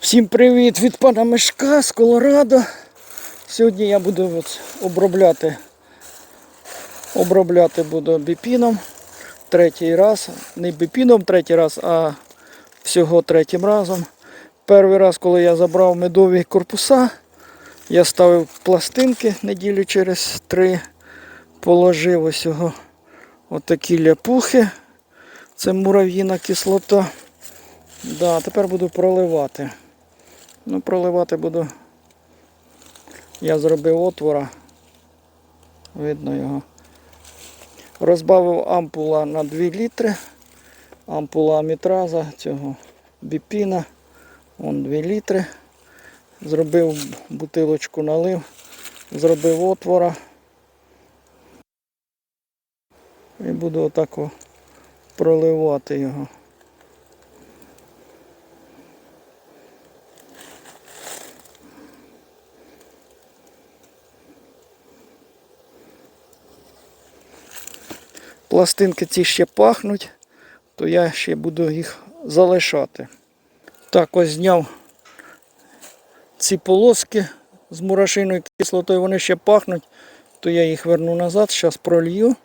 Всім привіт від пана Мишка з Колорадо. Сьогодні я буду от обробляти, обробляти буду біпіном третій раз. Не біпіном третій раз, а всього третім разом. Перший раз, коли я забрав медові корпуса, я ставив пластинки неділю через три, положив ось його отакі ляпухи. Це мурав'їна кислота. Да, тепер буду проливати. Ну, проливати буду. Я зробив отвора. Видно його. Розбавив ампула на 2 літри. Ампула амітраза цього біпіна. Вон 2 літри. Зробив бутилочку налив, зробив отвора. І буду отак проливати його. Пластинки ці ще пахнуть, то я ще буду їх залишати. Так, ось зняв ці полоски з мурашиною кислотою, вони ще пахнуть, то я їх верну назад, зараз пролью.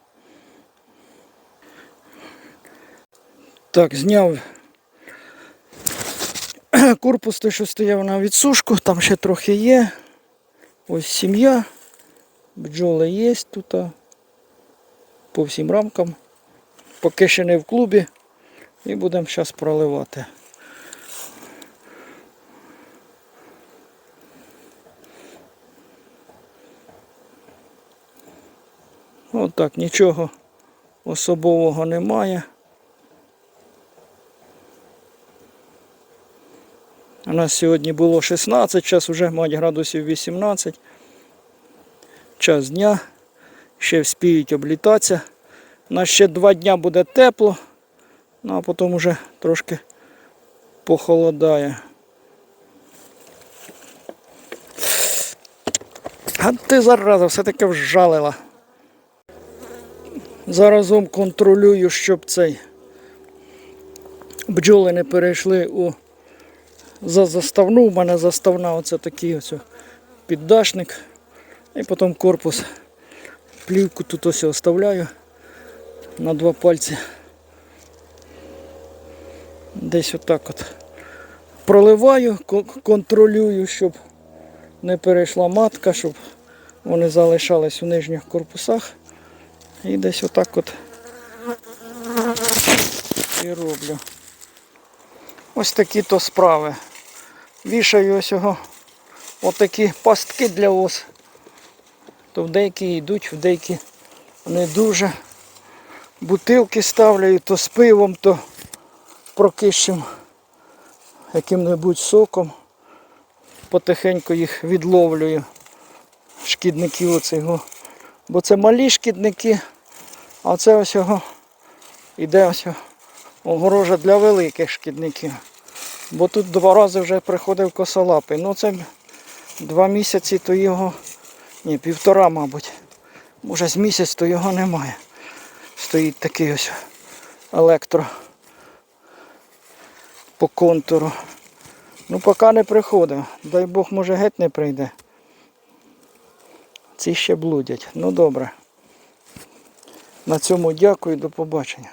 Так, зняв корпус той, що стояв на відсушку, там ще трохи є. Ось сім'я. Бджоли є тут по всім рамкам. Поки ще не в клубі. І будемо зараз проливати. Отак, нічого особового немає. У нас сьогодні було 16, зараз вже мать градусів 18. Час дня. Ще вспіють облітатися. У нас ще два дня буде тепло, ну а потім вже трошки похолодає. А ти зараза все-таки вжалила. Заразом контролюю, щоб цей бджоли не перейшли у за заставну. У мене заставна оце такий ось піддашник. І потім корпус. Плівку тут ось оставляю на два пальці. Десь отак от проливаю, контролюю, щоб не перейшла матка, щоб вони залишались у нижніх корпусах. І десь отак от і роблю. Ось такі то справи. Вішаю ось його отакі пастки для ос. То в деякі йдуть, в деякі не дуже. Бутилки ставлю, то з пивом, то прокищим яким-небудь соком. Потихеньку їх відловлюю. Шкідників оцього. Бо це малі шкідники, а це ось його іде ось огорожа для великих шкідників. Бо тут два рази вже приходив косолапий. Ну це два місяці, то його, ні, півтора, мабуть. Може з місяць, то його немає. Стоїть такий ось електро по контуру. Ну поки не приходив. Дай Бог, може геть не прийде. Ці ще блудять. Ну добре. На цьому дякую, до побачення.